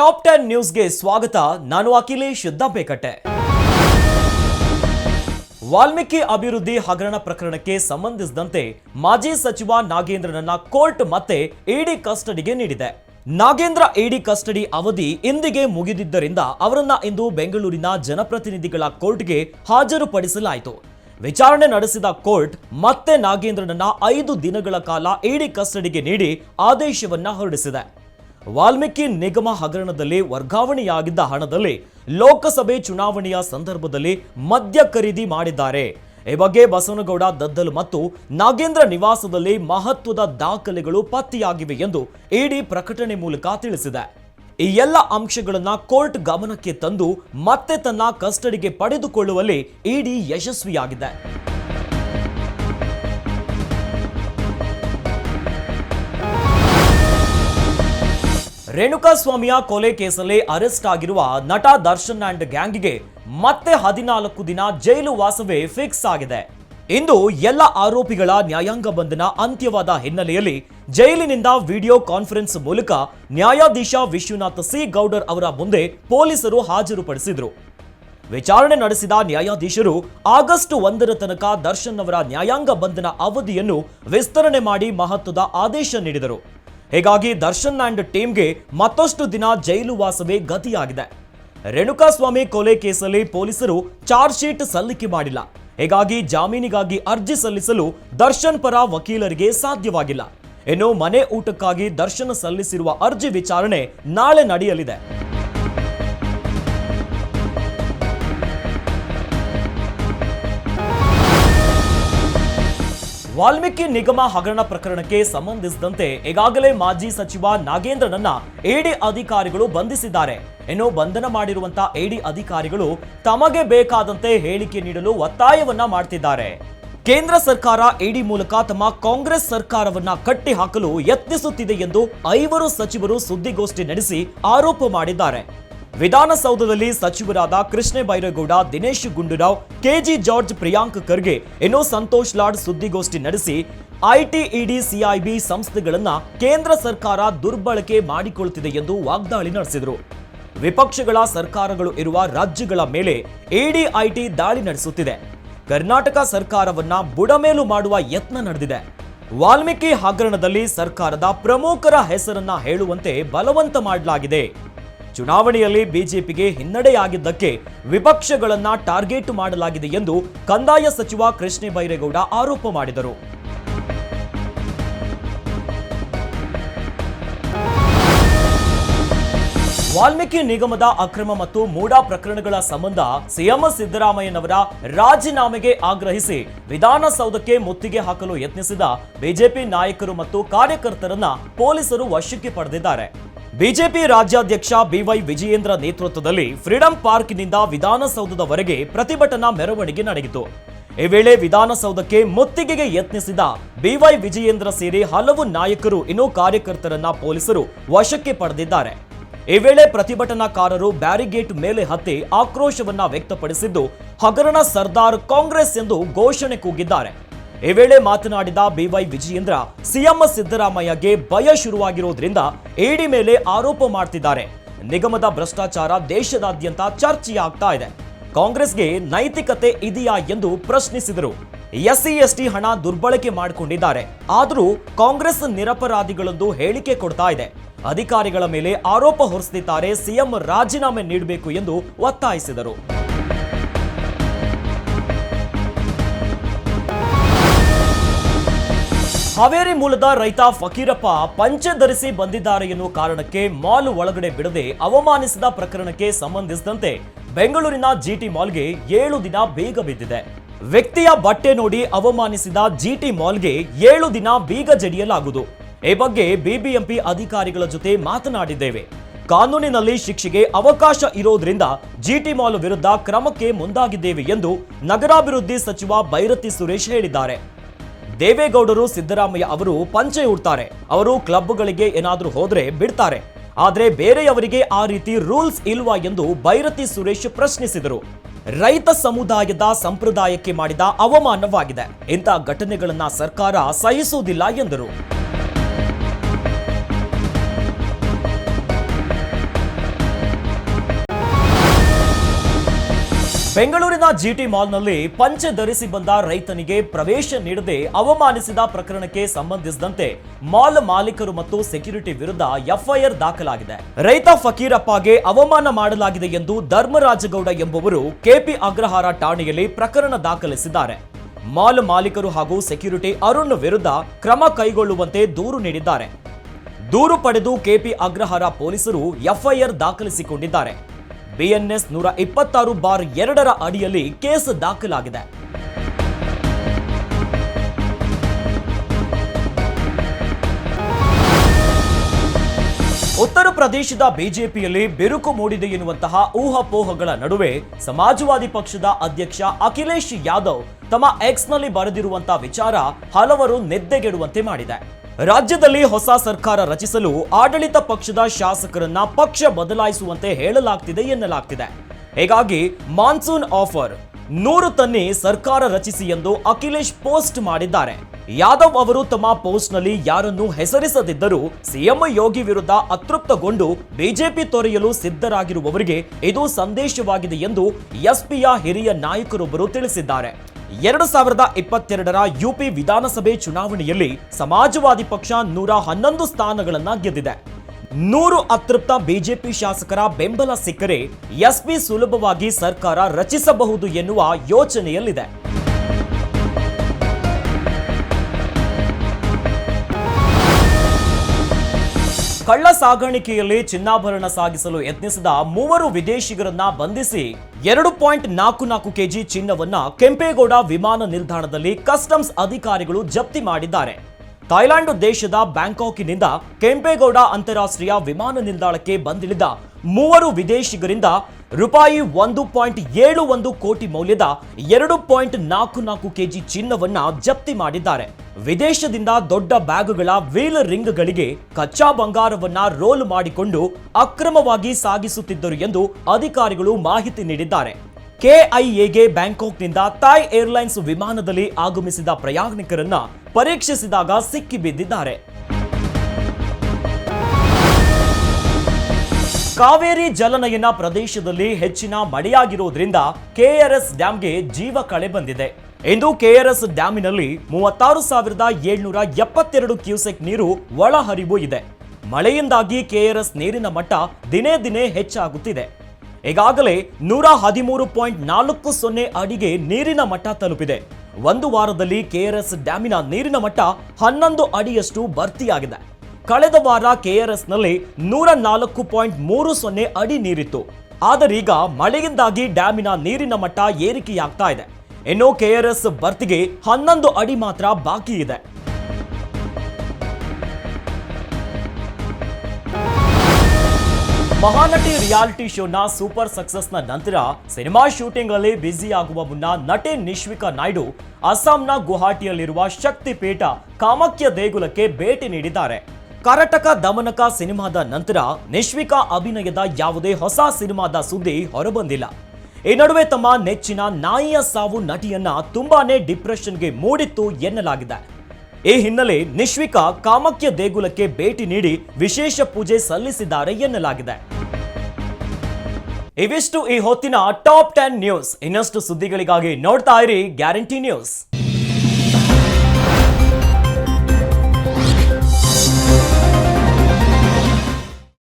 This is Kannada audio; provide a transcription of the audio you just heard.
ಟಾಪ್ ಟೆನ್ ನ್ಯೂಸ್ಗೆ ಸ್ವಾಗತ. ನಾನು ಅಖಿಲೇಶ್ ದಬ್ಬೇಕಟ್ಟೆ. ವಾಲ್ಮೀಕಿ ಅಭಿವೃದ್ಧಿ ಹಗರಣ ಪ್ರಕರಣಕ್ಕೆ ಸಂಬಂಧಿಸಿದಂತೆ ಮಾಜಿ ಸಚಿವ ನಾಗೇಂದ್ರನನ್ನ ಕೋರ್ಟ್ ಮತ್ತೆ ಇಡಿ ಕಸ್ಟಡಿಗೆ ನೀಡಿದೆ. ನಾಗೇಂದ್ರ ಇಡಿ ಕಸ್ಟಡಿ ಅವಧಿ ಇಂದಿಗೆ ಮುಗಿದಿದ್ದರಿಂದ ಅವರನ್ನ ಇಂದು ಬೆಂಗಳೂರಿನ ಜನಪ್ರತಿನಿಧಿಗಳ ಕೋರ್ಟ್ಗೆ ಹಾಜರುಪಡಿಸಲಾಯಿತು. ವಿಚಾರಣೆ ನಡೆಸಿದ ಕೋರ್ಟ್ ಮತ್ತೆ ನಾಗೇಂದ್ರನನ್ನ ಐದು ದಿನಗಳ ಕಾಲ ಇಡಿ ಕಸ್ಟಡಿಗೆ ನೀಡಿ ಆದೇಶವನ್ನ ಹೊರಡಿಸಿದೆ. ವಾಲ್ಮೀಕಿ ನಿಗಮ ಹಗರಣದಲ್ಲಿ ವರ್ಗಾವಣೆಯಾಗಿದ್ದ ಹಣದಲ್ಲಿ ಲೋಕಸಭೆ ಚುನಾವಣೆಯ ಸಂದರ್ಭದಲ್ಲಿ ಮದ್ಯ ಖರೀದಿ ಮಾಡಿದ್ದಾರೆ. ಈ ಬಗ್ಗೆ ಬಸವನಗೌಡ, ದದ್ದಲು ಮತ್ತು ನಾಗೇಂದ್ರ ನಿವಾಸದಲ್ಲಿ ಮಹತ್ವದ ದಾಖಲೆಗಳು ಪತ್ತೆಯಾಗಿವೆ ಎಂದು ಇಡಿ ಪ್ರಕಟಣೆ ಮೂಲಕ ತಿಳಿಸಿದೆ. ಈ ಎಲ್ಲ ಅಂಶಗಳನ್ನು ಕೋರ್ಟ್ ಗಮನಕ್ಕೆ ತಂದು ಮತ್ತೆ ತನ್ನ ಕಸ್ಟಡಿಗೆ ಪಡೆದುಕೊಳ್ಳುವಲ್ಲಿ ಇಡಿ ಯಶಸ್ವಿಯಾಗಿದೆ. ರೇಣುಕಾಸ್ವಾಮಿಯ ಕೊಲೆ ಕೇಸಲ್ಲಿ ಅರೆಸ್ಟ್ ಆಗಿರುವ ನಟ ದರ್ಶನ್ ಅಂಡ್ ಗ್ಯಾಂಗ್ಗೆ ಮತ್ತೆ ಹದಿನಾಲ್ಕು ದಿನ ಜೈಲು ವಾಸವೇ ಫಿಕ್ಸ್ ಆಗಿದೆ. ಇಂದು ಎಲ್ಲ ಆರೋಪಿಗಳ ನ್ಯಾಯಾಂಗ ಬಂಧನ ಅಂತ್ಯವಾದ ಹಿನ್ನೆಲೆಯಲ್ಲಿ ಜೈಲಿನಿಂದ ವಿಡಿಯೋ ಕಾನ್ಫರೆನ್ಸ್ ಮೂಲಕ ನ್ಯಾಯಾಧೀಶ ವಿಶ್ವನಾಥ್ ಸಿ. ಗೌಡರ್ ಅವರ ಮುಂದೆ ಪೊಲೀಸರು ಹಾಜರುಪಡಿಸಿದರು. ವಿಚಾರಣೆ ನಡೆಸಿದ ನ್ಯಾಯಾಧೀಶರು ಆಗಸ್ಟ್ ಒಂದರ ತನಕ ದರ್ಶನ್ ಅವರ ನ್ಯಾಯಾಂಗ ಬಂಧನ ಅವಧಿಯನ್ನು ವಿಸ್ತರಣೆ ಮಾಡಿ ಮಹತ್ವದ ಆದೇಶ ನೀಡಿದರು. ಹೀಗಾಗಿ ದರ್ಶನ್ ಅಂಡ್ ಟೀಮ್ಗೆ ಮತ್ತಷ್ಟು ದಿನ ಜೈಲು ವಾಸವೇ ಗತಿಯಾಗಿದೆ. ರೇಣುಕಾಸ್ವಾಮಿ ಕೊಲೆ ಕೇಸಲ್ಲಿ ಪೊಲೀಸರು ಚಾರ್ಜ್ ಶೀಟ್ ಸಲ್ಲಿಕೆ ಮಾಡಿಲ್ಲ. ಹೀಗಾಗಿ ಜಾಮೀನಿಗಾಗಿ ಅರ್ಜಿ ಸಲ್ಲಿಸಲು ದರ್ಶನ್ ಪರ ವಕೀಲರಿಗೆ ಸಾಧ್ಯವಾಗಿಲ್ಲ. ಇನ್ನು ಮನೆ ಊಟಕ್ಕಾಗಿ ದರ್ಶನ್ ಸಲ್ಲಿಸಿರುವ ಅರ್ಜಿ ವಿಚಾರಣೆ ನಾಳೆ ನಡೆಯಲಿದೆ. ವಾಲ್ಮೀಕಿ ನಿಗಮ ಹಗರಣ ಪ್ರಕರಣಕ್ಕೆ ಸಂಬಂಧಿಸಿದಂತೆ ಈಗಾಗಲೇ ಮಾಜಿ ಸಚಿವ ನಾಗೇಂದ್ರನನ್ನ ಎಡಿ ಅಧಿಕಾರಿಗಳು ಬಂಧಿಸಿದ್ದಾರೆ. ಇನ್ನು ಬಂಧನ ಮಾಡಿರುವಂತ ಎಡಿ ಅಧಿಕಾರಿಗಳು ತಮಗೆ ಬೇಕಾದಂತೆ ಹೇಳಿಕೆ ನೀಡಲು ಒತ್ತಾಯವನ್ನ ಮಾಡ್ತಿದ್ದಾರೆ. ಕೇಂದ್ರ ಸರ್ಕಾರ ಎಡಿ ಮೂಲಕ ತಮ್ಮ ಕಾಂಗ್ರೆಸ್ ಸರ್ಕಾರವನ್ನ ಕಟ್ಟಿ ಹಾಕಲು ಯತ್ನಿಸುತ್ತಿದೆ ಎಂದು ಐವರು ಸಚಿವರು ಸುದ್ದಿಗೋಷ್ಠಿ ನಡೆಸಿ ಆರೋಪ ಮಾಡಿದ್ದಾರೆ. ವಿಧಾನಸೌಧದಲ್ಲಿ ಸಚಿವರಾದ Krishna Byregowda Dinesh Gundu Rao, K G George Priyank Kharge ಇನ್ನು ಸಂತೋಷ್ ಲಾಡ್ ಸುದ್ದಿಗೋಷ್ಠಿ ನಡೆಸಿ ಐಟಿಇಡಿ ಸಿಐಬಿ ಸಂಸ್ಥೆಗಳನ್ನ ಕೇಂದ್ರ ಸರ್ಕಾರ ದುರ್ಬಳಕೆ ಮಾಡಿಕೊಳ್ಳುತ್ತಿದೆ ಎಂದು ವಾಗ್ದಾಳಿ ನಡೆಸಿದರು. ವಿಪಕ್ಷಗಳ ಸರ್ಕಾರಗಳು ಇರುವ ರಾಜ್ಯಗಳ ಮೇಲೆ ಎಡಿಐಟಿ ದಾಳಿ ನಡೆಸುತ್ತಿದೆ. ಕರ್ನಾಟಕ ಸರ್ಕಾರವನ್ನ ಬುಡಮೇಲು ಮಾಡುವ ಯತ್ನ ನಡೆದಿದೆ. ವಾಲ್ಮೀಕಿ ಹಗರಣದಲ್ಲಿ ಸರ್ಕಾರದ ಪ್ರಮುಖರ ಹೆಸರನ್ನ ಹೇಳುವಂತೆ ಬಲವಂತ ಮಾಡಲಾಗಿದೆ. ಚುನಾವಣೆಯಲ್ಲಿ ಬಿಜೆಪಿಗೆ ಹಿನ್ನಡೆಯಾಗಿದ್ದಕ್ಕೆ ವಿಪಕ್ಷಗಳನ್ನ ಟಾರ್ಗೆಟ್ ಮಾಡಲಾಗಿದೆ ಎಂದು ಕಂದಾಯ ಸಚಿವ ಕೃಷ್ಣ ಬೈರೇಗೌಡ ಆರೋಪ ಮಾಡಿದರು. ವಾಲ್ಮೀಕಿ ನಿಗಮದ ಅಕ್ರಮ ಮತ್ತು ಮೂಡಾ ಪ್ರಕರಣಗಳ ಸಂಬಂಧ ಸಿಎಂ ಸಿದ್ದರಾಮಯ್ಯನವರ ರಾಜೀನಾಮೆಗೆ ಆಗ್ರಹಿಸಿ ವಿಧಾನಸೌಧಕ್ಕೆ ಮುತ್ತಿಗೆ ಹಾಕಲು ಯತ್ನಿಸಿದ ಬಿಜೆಪಿ ನಾಯಕರು ಮತ್ತು ಕಾರ್ಯಕರ್ತರನ್ನ ಪೊಲೀಸರು ವಶಕ್ಕೆ ಪಡೆದಿದ್ದಾರೆ. ಬಿಜೆಪಿ ರಾಜ್ಯಾಧ್ಯಕ್ಷ ಬಿವೈ ವಿಜಯೇಂದ್ರ ನೇತೃತ್ವದಲ್ಲಿ ಫ್ರೀಡಂ ಪಾರ್ಕ್ನಿಂದ ವಿಧಾನಸೌಧದವರೆಗೆ ಪ್ರತಿಭಟನಾ ಮೆರವಣಿಗೆ ನಡೆಯಿತು. ಈ ವೇಳೆ ವಿಧಾನಸೌಧಕ್ಕೆ ಮುತ್ತಿಗೆಗೆ ಯತ್ನಿಸಿದ ಬಿವೈ ವಿಜಯೇಂದ್ರ ಸೇರಿ ಹಲವು ನಾಯಕರು, ಇನ್ನೂ ಕಾರ್ಯಕರ್ತರನ್ನ ಪೊಲೀಸರು ವಶಕ್ಕೆ ಪಡೆದಿದ್ದಾರೆ. ಈ ವೇಳೆ ಪ್ರತಿಭಟನಾಕಾರರು ಬ್ಯಾರಿಗೇಟ್ ಮೇಲೆ ಹತ್ತಿ ಆಕ್ರೋಶವನ್ನ ವ್ಯಕ್ತಪಡಿಸಿದ್ದು, ಹಗರಣ ಸರ್ದಾರ್ ಕಾಂಗ್ರೆಸ್ ಎಂದು ಘೋಷಣೆ ಕೂಗಿದ್ದಾರೆ. ಈ ವೇಳೆ ಮಾತನಾಡಿದ ಬಿವೈ ವಿಜಯೇಂದ್ರ, ಸಿಎಂ ಸಿದ್ದರಾಮಯ್ಯಗೆ ಭಯ ಶುರುವಾಗಿರುವುದರಿಂದ ಎಡಿ ಮೇಲೆ ಆರೋಪ ಮಾಡ್ತಿದ್ದಾರೆ. ನಿಗಮದ ಭ್ರಷ್ಟಾಚಾರ ದೇಶದಾದ್ಯಂತ ಚರ್ಚೆಯಾಗ್ತಾ ಇದೆ. ಕಾಂಗ್ರೆಸ್ಗೆ ನೈತಿಕತೆ ಇದೆಯಾ ಎಂದು ಪ್ರಶ್ನಿಸಿದರು. ಎಸ್ಸಿ, ಎಸ್ಟಿ ಹಣ ದುರ್ಬಳಕೆ ಮಾಡಿಕೊಂಡಿದ್ದಾರೆ. ಆದರೂ ಕಾಂಗ್ರೆಸ್ ನಿರಪರಾಧಿಗಳೊಂದು ಹೇಳಿಕೆ ಕೊಡ್ತಾ ಇದೆ. ಅಧಿಕಾರಿಗಳ ಮೇಲೆ ಆರೋಪ ಹೊರಿಸುತ್ತಿದ್ದಾರೆ ಸಿಎಂ ರಾಜೀನಾಮೆ ನೀಡಬೇಕು ಎಂದು ಒತ್ತಾಯಿಸಿದರು. ಹಾವೇರಿ ಮೂಲದ ರೈತ ಫಕೀರಪ್ಪ ಪಂಚೆ ಧರಿಸಿ ಬಂದಿದ್ದಾರೆ ಎನ್ನುವ ಕಾರಣಕ್ಕೆ ಮಾಲ್ ಒಳಗಡೆ ಬಿಡದೆ ಅವಮಾನಿಸಿದ ಪ್ರಕರಣಕ್ಕೆ ಸಂಬಂಧಿಸಿದಂತೆ ಬೆಂಗಳೂರಿನ ಜಿಟಿ ಮಾಲ್ಗೆ ಏಳು ದಿನ ಬೇಗ ಬಿದ್ದಿದೆ. ವ್ಯಕ್ತಿಯ ಬಟ್ಟೆ ನೋಡಿ ಅವಮಾನಿಸಿದ ಜಿಟಿ ಮಾಲ್ಗೆ ಏಳು ದಿನ ಬೀಗ ಜಡಿಯಲಾಗುವುದು. ಈ ಬಗ್ಗೆ ಬಿಬಿಎಂಪಿ ಅಧಿಕಾರಿಗಳ ಜೊತೆ ಮಾತನಾಡಿದ್ದೇವೆ. ಕಾನೂನಿನಲ್ಲಿ ಶಿಕ್ಷೆಗೆ ಅವಕಾಶ ಇರೋದ್ರಿಂದ ಜಿಟಿ ಮಾಲ್ ವಿರುದ್ಧ ಕ್ರಮಕ್ಕೆ ಮುಂದಾಗಿದ್ದೇವೆ ಎಂದು ನಗರಾಭಿವೃದ್ಧಿ ಸಚಿವ ಬೈರತಿ ಸುರೇಶ್ ಹೇಳಿದ್ದಾರೆ. ದೇವೇಗೌಡರು ಸಿದ್ದರಾಮಯ್ಯ ಅವರು ಪಂಚೆ ಉಡ್ತಾರೆ. ಅವರು ಕ್ಲಬ್ಗಳಿಗೆ ಏನಾದರೂ ಹೋದ್ರೆ ಬಿಡ್ತಾರೆ. ಆದ್ರೆ ಬೇರೆಯವರಿಗೆ ಆ ರೀತಿ ರೂಲ್ಸ್ ಇಲ್ವಾ ಎಂದು ಬೈರತಿ ಸುರೇಶ್ ಪ್ರಶ್ನಿಸಿದರು. ರೈತ ಸಮುದಾಯದ ಸಂಪ್ರದಾಯಕ್ಕೆ ಮಾಡಿದ ಅವಮಾನವಾಗಿದೆ. ಇಂಥ ಘಟನೆಗಳನ್ನ ಸರ್ಕಾರ ಸಹಿಸುವುದಿಲ್ಲ ಎಂದರು. ಬೆಂಗಳೂರಿನ ಜಿಟಿ ಮಾಲ್ನಲ್ಲಿ ಪಂಚೆ ಧರಿಸಿ ಬಂದ ರೈತನಿಗೆ ಪ್ರವೇಶ ನೀಡದೆ ಅವಮಾನಿಸಿದ ಪ್ರಕರಣಕ್ಕೆ ಸಂಬಂಧಿಸಿದಂತೆ ಮಾಲ್ ಮಾಲೀಕರು ಮತ್ತು ಸೆಕ್ಯೂರಿಟಿ ವಿರುದ್ಧ ಎಫ್ಐಆರ್ ದಾಖಲಾಗಿದೆ. ರೈತ ಫಕೀರಪ್ಪಗೆ ಅವಮಾನ ಮಾಡಲಾಗಿದೆ ಎಂದು ಧರ್ಮರಾಜಗೌಡ ಎಂಬುವರು ಕೆಪಿ ಅಗ್ರಹಾರ ಠಾಣೆಯಲ್ಲಿ ಪ್ರಕರಣ ದಾಖಲಿಸಿದ್ದಾರೆ. ಮಾಲ್ ಮಾಲೀಕರು ಹಾಗೂ ಸೆಕ್ಯೂರಿಟಿ ಅರುಣ್ ವಿರುದ್ಧ ಕ್ರಮ ಕೈಗೊಳ್ಳುವಂತೆ ದೂರು ನೀಡಿದ್ದಾರೆ. ದೂರು ಪಡೆದು ಕೆಪಿ ಅಗ್ರಹಾರ ಪೊಲೀಸರು ಎಫ್ಐಆರ್ ದಾಖಲಿಸಿಕೊಂಡಿದ್ದಾರೆ. ಬಿಎನ್ಎಸ್ ನೂರ ಇಪ್ಪತ್ತಾರು ಬಾರ್ ಎರಡರ ಅಡಿಯಲ್ಲಿ ಕೇಸ್ ದಾಖಲಾಗಿದೆ. ಉತ್ತರ ಪ್ರದೇಶದ ಬಿಜೆಪಿಯಲ್ಲಿ ಬಿರುಕು ಮೂಡಿದೆ ಎನ್ನುವಂತಹ ಊಹಾಪೋಹಗಳ ನಡುವೆ ಸಮಾಜವಾದಿ ಪಕ್ಷದ ಅಧ್ಯಕ್ಷ ಅಖಿಲೇಶ್ ಯಾದವ್ ತಮ್ಮ ಎಕ್ಸ್ನಲ್ಲಿ ಬರೆದಿರುವಂತಹ ವಿಚಾರ ಹಲವರು ನೆದ್ದೆಗೆಡುವಂತೆ ಮಾಡಿದೆ ರಾಜ್ಯದಲ್ಲಿ ಹೊಸ ಸರ್ಕಾರ ರಚಿಸಲು ಆಡಳಿತ ಪಕ್ಷದ ಶಾಸಕರನ್ನ ಪಕ್ಷ ಬದಲಾಯಿಸುವಂತೆ ಹೇಳಲಾಗ್ತಿದೆ ಎನ್ನಲಾಗ್ತಿದೆ. ಹೀಗಾಗಿ ಮಾನ್ಸೂನ್ ಆಫರ್ ನೂರು ತನ್ನಿ ಸರ್ಕಾರ ರಚಿಸಿ ಎಂದು ಅಖಿಲೇಶ್ ಪೋಸ್ಟ್ ಮಾಡಿದ್ದಾರೆ. ಯಾದವ್ ಅವರು ತಮ್ಮ ಪೋಸ್ಟ್ನಲ್ಲಿ ಯಾರನ್ನು ಹೆಸರಿಸದಿದ್ದರೂ ಸಿಎಂ ಯೋಗಿ ವಿರುದ್ಧ ಅತೃಪ್ತಗೊಂಡು ಬಿಜೆಪಿ ತೊರೆಯಲು ಸಿದ್ಧರಾಗಿರುವವರಿಗೆ ಇದು ಸಂದೇಶವಾಗಿದೆ ಎಂದು ಎಸ್ಪಿಯ ಹಿರಿಯ ನಾಯಕರೊಬ್ಬರು ತಿಳಿಸಿದ್ದಾರೆ. ಎರಡು ಸಾವಿರದ ಇಪ್ಪತ್ತೆರಡರ ಯುಪಿ ವಿಧಾನಸಭೆ ಚುನಾವಣೆಯಲ್ಲಿ ಸಮಾಜವಾದಿ ಪಕ್ಷ ನೂರ ಹನ್ನೊಂದು ಸ್ಥಾನಗಳನ್ನ ಗೆದ್ದಿದೆ. ನೂರು ಅತೃಪ್ತ ಬಿಜೆಪಿ ಶಾಸಕರ ಬೆಂಬಲ ಸಿಕ್ಕರೆ ಎಸ್ಪಿ ಸುಲಭವಾಗಿ ಸರ್ಕಾರ ರಚಿಸಬಹುದು ಎನ್ನುವ ಯೋಚನೆಯಲ್ಲಿದೆ. ಕಳ್ಳ ಸಾಗಾಣಿಕೆಯಲ್ಲಿ ಚಿನ್ನಾಭರಣ ಸಾಗಿಸಲು ಯತ್ನಿಸಿದ ಮೂವರು ವಿದೇಶಿಗರನ್ನ ಬಂಧಿಸಿ ಎರಡು ಪಾಯಿಂಟ್ ನಾಲ್ಕು ನಾಲ್ಕು ಕೆಜಿ ಚಿನ್ನವನ್ನ ಕೆಂಪೇಗೌಡ ವಿಮಾನ ನಿಲ್ದಾಣದಲ್ಲಿ ಕಸ್ಟಮ್ಸ್ ಅಧಿಕಾರಿಗಳು ಜಪ್ತಿ ಮಾಡಿದ್ದಾರೆ. ಥೈಲ್ಯಾಂಡ್ ದೇಶದ ಬ್ಯಾಂಕಾಕಿನಿಂದ ಕೆಂಪೇಗೌಡ ಅಂತಾರಾಷ್ಟ್ರೀಯ ವಿಮಾನ ನಿಲ್ದಾಣಕ್ಕೆ ಬಂದಿಳಿದ ಮೂವರು ವಿದೇಶಿಗರಿಂದ ರೂಪಾಯಿ ಒಂದು ಪಾಯಿಂಟ್ ಏಳು ಒಂದು ಕೋಟಿ ಮೌಲ್ಯದ ಎರಡು ಪಾಯಿಂಟ್ ನಾಲ್ಕು ನಾಲ್ಕು ಕೆಜಿ ಚಿನ್ನವನ್ನ ಜಪ್ತಿ ಮಾಡಿದ್ದಾರೆ. ವಿದೇಶದಿಂದ ದೊಡ್ಡ ಬ್ಯಾಗುಗಳ ವೀಲ್ ರಿಂಗ್ಗಳಿಗೆ ಕಚ್ಚಾ ಬಂಗಾರವನ್ನ ರೋಲ್ ಮಾಡಿಕೊಂಡು ಅಕ್ರಮವಾಗಿ ಸಾಗಿಸುತ್ತಿದ್ದರು ಎಂದು ಅಧಿಕಾರಿಗಳು ಮಾಹಿತಿ ನೀಡಿದ್ದಾರೆ. ಕೆಐಎಗೆ ಬ್ಯಾಂಕಾಕ್ನಿಂದ ಥಾಯ್ ಏರ್ಲೈನ್ಸ್ ವಿಮಾನದಲ್ಲಿ ಆಗಮಿಸಿದ ಪ್ರಯಾಣಿಕರನ್ನ ಪರೀಕ್ಷಿಸಿದಾಗ ಸಿಕ್ಕಿಬಿದ್ದಿದ್ದಾರೆ. ಕಾವೇರಿ ಜಲನಯನ ಪ್ರದೇಶದಲ್ಲಿ ಹೆಚ್ಚಿನ ಮಳೆಯಾಗಿರುವುದರಿಂದ ಕೆಆರ್ಎಸ್ ಡ್ಯಾಂಗೆ ಜೀವ ಕಳೆ ಬಂದಿದೆ. ಇಂದು ಕೆಆರ್ಎಸ್ ಡ್ಯಾಮಿನಲ್ಲಿ ಮೂವತ್ತಾರು ಸಾವಿರದ ಏಳ್ನೂರ ಎಪ್ಪತ್ತೆರಡು ಕ್ಯೂಸೆಕ್ ನೀರು ಒಳಹರಿವು ಇದೆ. ಮಳೆಯಿಂದಾಗಿ ಕೆಆರ್ಎಸ್ ನೀರಿನ ಮಟ್ಟ ದಿನೇ ದಿನೇ ಹೆಚ್ಚಾಗುತ್ತಿದೆ. ಈಗಾಗಲೇ ನೂರ ಹದಿಮೂರು ಪಾಯಿಂಟ್ ನಾಲ್ಕು ಸೊನ್ನೆ ಅಡಿಗೆ ನೀರಿನ ಮಟ್ಟ ತಲುಪಿದೆ. ಒಂದು ವಾರದಲ್ಲಿ ಕೆಆರ್ಎಸ್ ಡ್ಯಾಮಿನ ನೀರಿನ ಮಟ್ಟ ಹನ್ನೊಂದು ಅಡಿಯಷ್ಟು ಭರ್ತಿಯಾಗಿದೆ. ಕಳೆದ ವಾರ ಕೆಆರ್ಎಸ್ನಲ್ಲಿ ನೂರ ನಾಲ್ಕು ಪಾಯಿಂಟ್ ಮೂರು ಸೊನ್ನೆ ಅಡಿ ನೀರಿತ್ತು. ಆದರೀಗ ಮಳೆಯಿಂದಾಗಿ ಡ್ಯಾಮಿನ ನೀರಿನ ಮಟ್ಟ ಏರಿಕೆಯಾಗ್ತಾ ಇದೆ. ಇನ್ನು ಕೆಆರ್ಎಸ್ ಭರ್ತಿಗೆ ಹನ್ನೊಂದು ಅಡಿ ಮಾತ್ರ ಬಾಕಿ ಇದೆ. ಮಹಾನಟಿ ರಿಯಾಲಿಟಿ ಶೋನ ಸೂಪರ್ ಸಕ್ಸಸ್ನ ನಂತರ ಸಿನಿಮಾ ಶೂಟಿಂಗ್ ಅಲ್ಲಿ ಬ್ಯುಸಿ ಆಗುವ ಮುನ್ನ ನಟಿ ನಿಶ್ವಿಕಾ ನಾಯ್ಡು ಅಸ್ಸಾಂನ ಗುವಾಹಟಿಯಲ್ಲಿರುವ ಶಕ್ತಿಪೀಠ ಕಾಮಾಖ್ಯ ದೇಗುಲಕ್ಕೆ ಭೇಟಿ ನೀಡಿದ್ದಾರೆ. ಕರಟಕ ದಮನಕ ಸಿನಿಮಾದ ನಂತರ ನಿಶ್ವಿಕಾ ಅಭಿನಯದ ಯಾವುದೇ ಹೊಸ ಸಿನಿಮಾದ ಸುದ್ದಿ ಹೊರಬಂದಿಲ್ಲ. ಈ ನಡುವೆ ತಮ್ಮ ನೆಚ್ಚಿನ ನಾಯಿಯ ಸಾವು ನಟಿಯನ್ನ ತುಂಬಾನೇ ಡಿಪ್ರೆಷನ್ಗೆ ಮೂಡಿತ್ತು ಎನ್ನಲಾಗಿದೆ. ಈ ಹಿನ್ನೆಲೆ ನಿಶ್ವಿಕಾ ಕಾಮಕ್ಯ ದೇಗುಲಕ್ಕೆ ಭೇಟಿ ನೀಡಿ ವಿಶೇಷ ಪೂಜೆ ಸಲ್ಲಿಸಿದ್ದಾರೆ ಎನ್ನಲಾಗಿದೆ. ಇವಿಷ್ಟು ಈ ಹೊತ್ತಿನ ಟಾಪ್ ಟೆನ್ ನ್ಯೂಸ್. ಇನ್ನಷ್ಟು ಸುದ್ದಿಗಳಿಗಾಗಿ ನೋಡ್ತಾ ಇರಿ ಗ್ಯಾರಂಟಿ ನ್ಯೂಸ್.